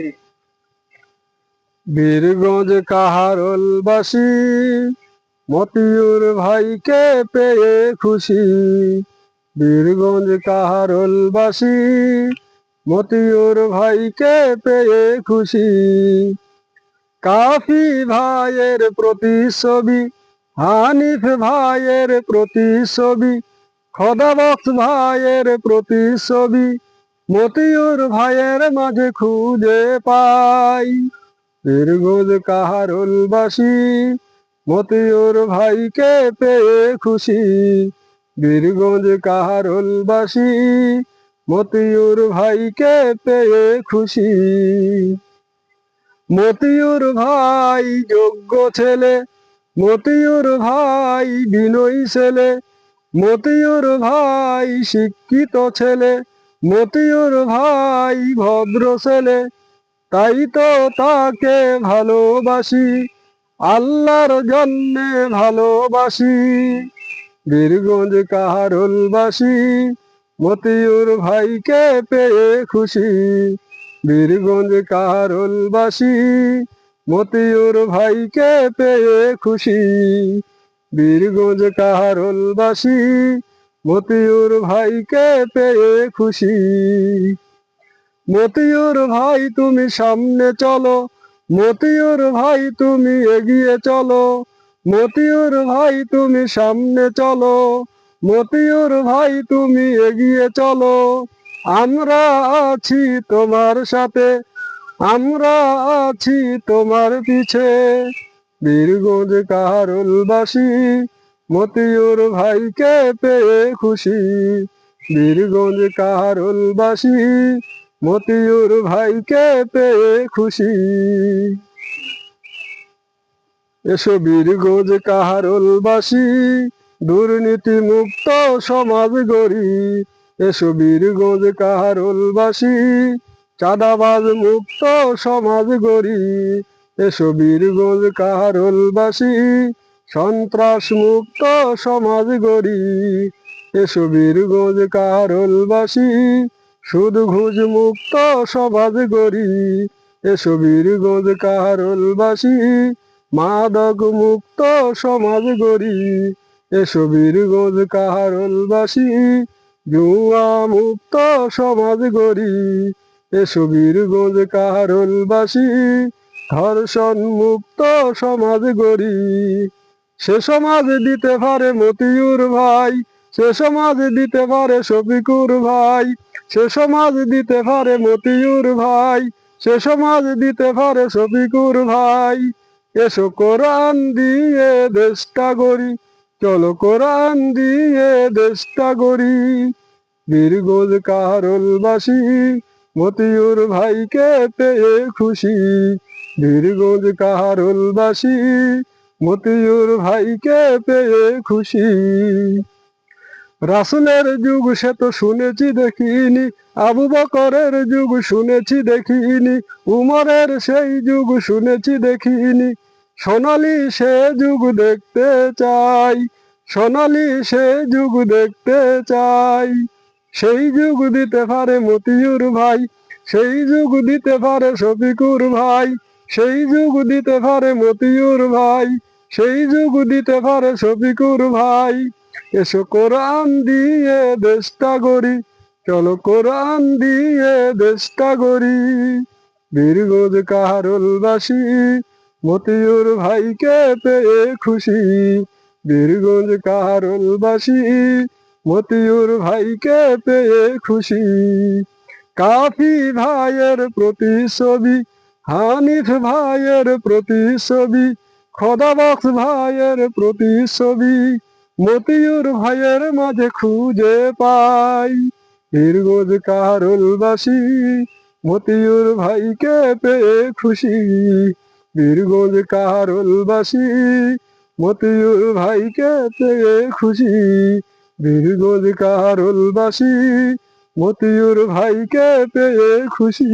Three Birganj কাহারলবাসী Motiur ভাইকে পেয়ে খুশি। বীরগঞ্জ কাহারলবাসী মতিউর ভাইকে পেয়ে খুশি। কাফি ভাইয়ের প্রতিছবি হানিফ ভাইয়ের প্রতিছবি খদাবক্স ভাইয়ের প্রতিছবি মতিউর ভাইয়ের মাঝে খুঁজে পাই। বীরগঞ্জ কাহারুলবাসী মতিউর ভাইকে পেয়ে খুশি। বীরগঞ্জ কাহারুলবাসী মতিউর ভাইকে পেয়ে খুশি। মতিউর ভাই যোগ্য ছেলে, মতিউর ভাই বিনয়ী ছেলে, মতিউর ভাই শিক্ষিত ছেলে মতিউর ভাই ভদ্র ছেলে, তাই তো তাকে ভালোবাসি, আল্লাহর জন্যে ভালোবাসি। বীরগঞ্জ কাহারুলবাসী মতিউর ভাইকে পেয়ে খুশি। বীরগঞ্জ কাহারুলবাসী মতিউর ভাইকে পেয়ে খুশি। বীরগঞ্জ কাহারুলবাসী মতিউর ভাইকে পেয়ে খুশি। মতিউর ভাই, তুমি সামনে চলো। মতিউর ভাই, তুমি এগিয়ে চলো। মতিউর ভাই, তুমি সামনে চলো। মতিউর ভাই, তুমি এগিয়ে চলো। আমরা আছি তোমার সাথে। আমরা আছি তোমার পিছে। বীরগঞ্জ কাহারুলবাসী মতিউর ভাইকে পেয়ে খুশি। বীরগঞ্জ কাহারুলবাসী মতিউর ভাইকে পেয়ে খুশি। এসো বীরগঞ্জ কাহারুলবাসী দুর্নীতি মুক্ত সমাজ গড়ি। এসো বীরগঞ্জ কাহারুলবাসী চাঁদাবাজ মুক্ত সমাজ গড়ি। এসো বীরগঞ্জ কাহারুলবাসী সন্ত্রাস মুক্ত সমাজ গড়ি। এসো বীরগঞ্জ কাহারুলবাসী সুদ ঘুষ মুক্ত সমাজ গড়ি। এসো বীরগঞ্জ কাহারুলবাসী মাদক মুক্ত সমাজ গড়ি। এসো বীরগঞ্জ কাহারুলবাসী জুয়া মুক্ত সমাজ গড়ি। এসো বীরগঞ্জ কাহারুলবাসী ধর্ষণ মুক্ত সমাজ গড়ি। সে সমাজ দিতে পারে মতিউর ভাই, সে সমাজ দিতে পারে শফিকুর ভাই, সে সমাজ দিতে পারে মতিউর ভাই, সে সমাজ দিতে পারে শফিকুর ভাই। এসো কোরআন দিয়ে দেশটা গড়ি, চলো কোরআন দিয়ে দেশটা গড়ি। বীরগোজ কাহারুলবাসী মতিউর ভাইকে পেয়ে খুশি। বীরগঞ্জ কাহারুলবাসী মতিউর ভাইকে পেয়ে খুশি। রাসুলের যুগ সে তো শুনেছি দেখিনি, আবু বকরের যুগ শুনেছি দেখিনি, উমরের সেই যুগ শুনেছি দেখিনি। সোনালি সে যুগ দেখতে চাই, সোনালি সে যুগ দেখতে চাই। সেই যুগ দিতে পারে মতিউর ভাই, সেই যুগ দিতে পারে শফিকুর ভাই, সেই যুগ দিতে পারে মতিউর ভাই। সেই যুগ দিতে পারে শফিকুর ভাই। এসো কোরআন দিয়ে দেশটা গড়ি। চলো কোরআন দিয়ে দেশটা গড়ি। বীরগঞ্জ কাহারুলবাসী, মতিউর ভাইকে পেয়ে খুশি। বীরগঞ্জ কাহারুলবাসী, মতিউর ভাইকে পেয়ে খুশি। কাফি ভাইয়ের প্রতিছবি হানিফ ভাইয়ের প্রতিছবি খদাবক্স ভাইয়ের প্রতিছবি মতিউর ভাইয়ের মাঝে খুঁজে পাই। বীরগঞ্জ কাহারুলবাসী মতিউর ভাইকে পেয়ে খুশি। বীরগঞ্জ কাহারুলবাসী মতিউর ভাইকে পেয়ে খুশি। বীরগঞ্জ কাহারুলবাসী মতিউর ভাইকে পেয়ে খুশি।